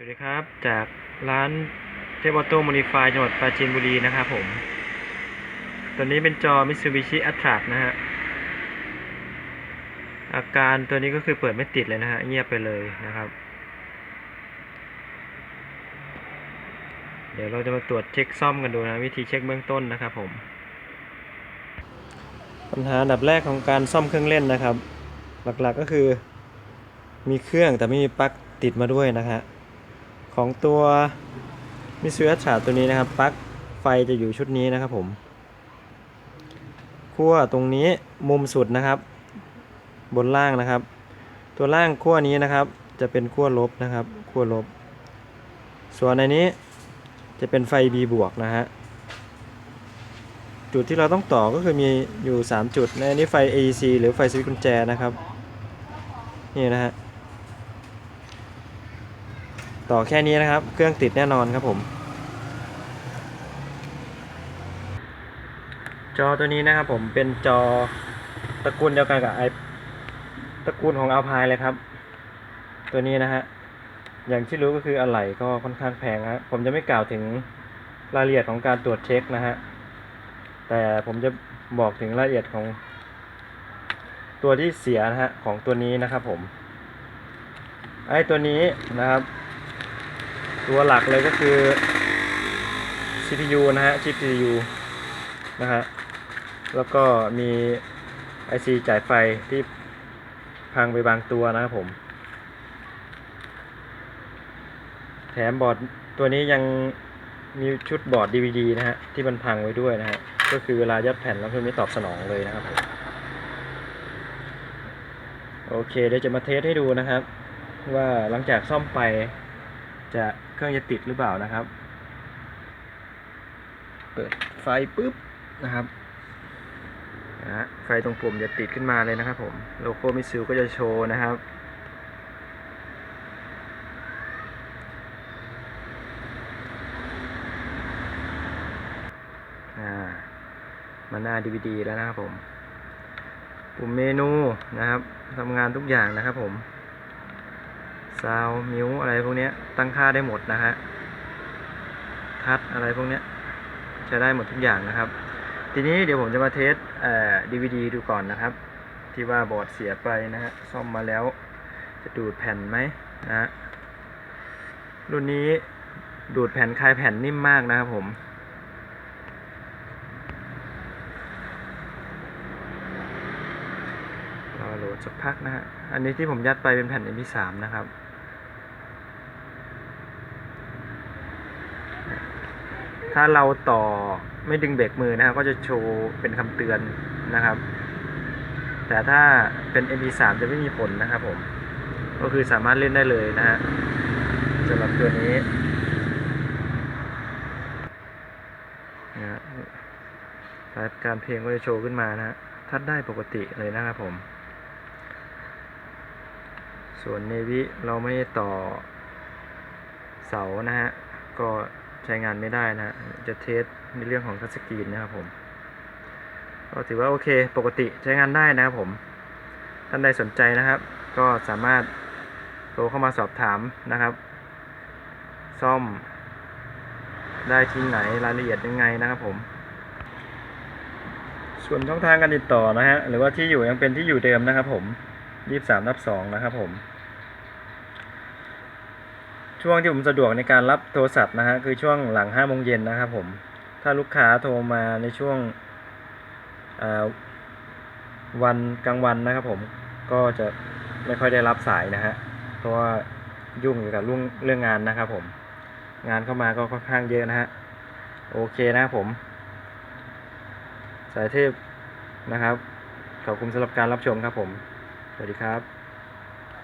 สวัสดีครับ จากร้านเทปออโต้โมนิฟายจังหวัดปราจีนบุรีนะครับผม ตัวนี้เป็นจอ Mitsubishi a t t r a นะฮะ อาการตัวนี้ก็คือเปิดไม่ติดเลยนะฮะ เงียบไปเลยนะครับ เดี๋ยวเราจะมาตรวจเช็คซ่อมกันดูนะ วิธีเช็คเบื้องต้นนะครับผม ปัญหาอันดับแรกของการซ่อมเครื่องเล่นนะครับ หลักๆก็คือ มีเครื่องแต่ไม่มีปลั๊กติดมาด้วยนะฮะ ของตัวมิซู a ชาตัวนี้นะครับปลั๊กไฟจะอยู่ชุดนี้นะครับผมขั้วตรงนี้มุมสุดนะครับ บนล่างนะครับ ตัวล่างขั้วนี้นะครับ จะเป็นขั้วลบนะครับขั้วลบ ส่วนในนี้จะเป็นไฟ B บวกนะฮะจุดที่เราต้องต่อก็คือมีอยู่ 3 จุดในนนี้ไฟ AC หรือไฟสวิตช์กุญแจนะครับ นี่นะฮะ ต่อแค่นี้นะครับ เครื่องติดแน่นอนครับผม จอตัวนี้นะครับผมเป็นจอตระกูลเดียวกันกับไอตระกูลของอัลพายเลยครับ ตัวนี้นะฮะอย่างที่รู้ก็คืออะไหล่ก็ค่อนข้างแพงฮะผมจะไม่กล่าวถึงรายละเอียดของการตรวจเช็คนะฮะแต่ผมจะบอกถึงรายละเอียดของ ตัวที่เสียนะฮะของตัวนี้นะครับผมไอ้ตัวนี้นะครับ ตัวหลักเลยก็คือ CPU นะฮะ ชิป CPU นะฮะ แล้วก็มี IC จ่ายไฟที่พังไปบางตัวนะครับผม แถมบอร์ดตัวนี้ยังมีชุดบอร์ด DVD นะฮะ ที่มันพังไว้ด้วยนะฮะ ก็คือเวลายัดแผ่นแล้วคือไม่ตอบสนองเลยนะครับผมโอเคเดี๋ยวจะมาเทสให้ดูนะครับ ว่าหลังจากซ่อมไป จะเครื่องจะติดหรือเปล่านะครับ เปิดไฟปุ๊บนะครับนะไฟตรงปุ่มจะติดขึ้นมาเลยนะครับผมโลโก้มิซูก็จะโชว์นะครับมาหน้า DVD แล้วนะครับผม ปุ่มเมนูนะครับทำงานทุกอย่างนะครับผม ซาวมิวอะไรพวกนี้ตั้งค่าได้หมดนะฮะ ทัดอะไรพวกนี้ยใช้ได้หมดทุกอย่างนะครับ ทีนี้เดี๋ยวผมจะมาเทสเอ่อ DVD ดูก่อนนะครับ ที่ว่าบอร์ดเสียไปนะฮะ ซ่อมมาแล้ว จะดูดแผ่นไหมนะฮะ รุ่นนี้ดูดแผ่นคลายแผ่นนิ่มมากนะครับผมรอโหลดสักพักนะฮะ อันนี้ที่ผมยัดไปเป็นแผ่น MP3 นะครับ ถ้าเราต่อไม่ดึงเบรกมือนะครับก็จะโชว์เป็นคำเตือนนะครับ แต่ถ้าเป็น MP3 จะไม่มีผลนะครับผม ก็คือสามารถเล่นได้เลยนะฮะสำหรับตัวนี้นะฮะรายการเพลงก็จะโชว์ขึ้นมานะฮะทัดได้ปกติเลยนะครับผม ส่วนเนวิเราไม่ได้ต่อเสานะฮะ ก็ใช้งานไม่ได้นะฮะ จะเทสในเรื่องของทัชสกรีนนะครับผม ก็ถือว่าโอเคปกติใช้งานได้นะครับผม ท่านใดสนใจนะครับ ก็สามารถโทรเข้ามาสอบถามนะครับ ซ่อมได้ที่ไหนรายละเอียดยังไงนะครับผม ส่วนช่องทางการติดต่อนะฮะหรือว่าที่อยู่ยังเป็นที่อยู่เดิมนะครับผมยี่สามนับสองนะครับผม ช่วงที่ผมสะดวกในการรับโทรศัพท์นะฮะคือช่วงหลังห้าโมงเย็นนะครับผม ถ้าลูกค้าโทรมาในช่วงวันกลางวันนะครับผมก็จะไม่ค่อยได้รับสายนะฮะเพราะว่ายุ่งอยู่กับเรื่องเรื่องงานนะครับผม งานเข้ามาก็ค่อนข้างเยอะนะฮะโอเคนะครับผม สายเทพนะครับ ขอบคุณสำหรับการรับชมครับผม สวัสดีครับ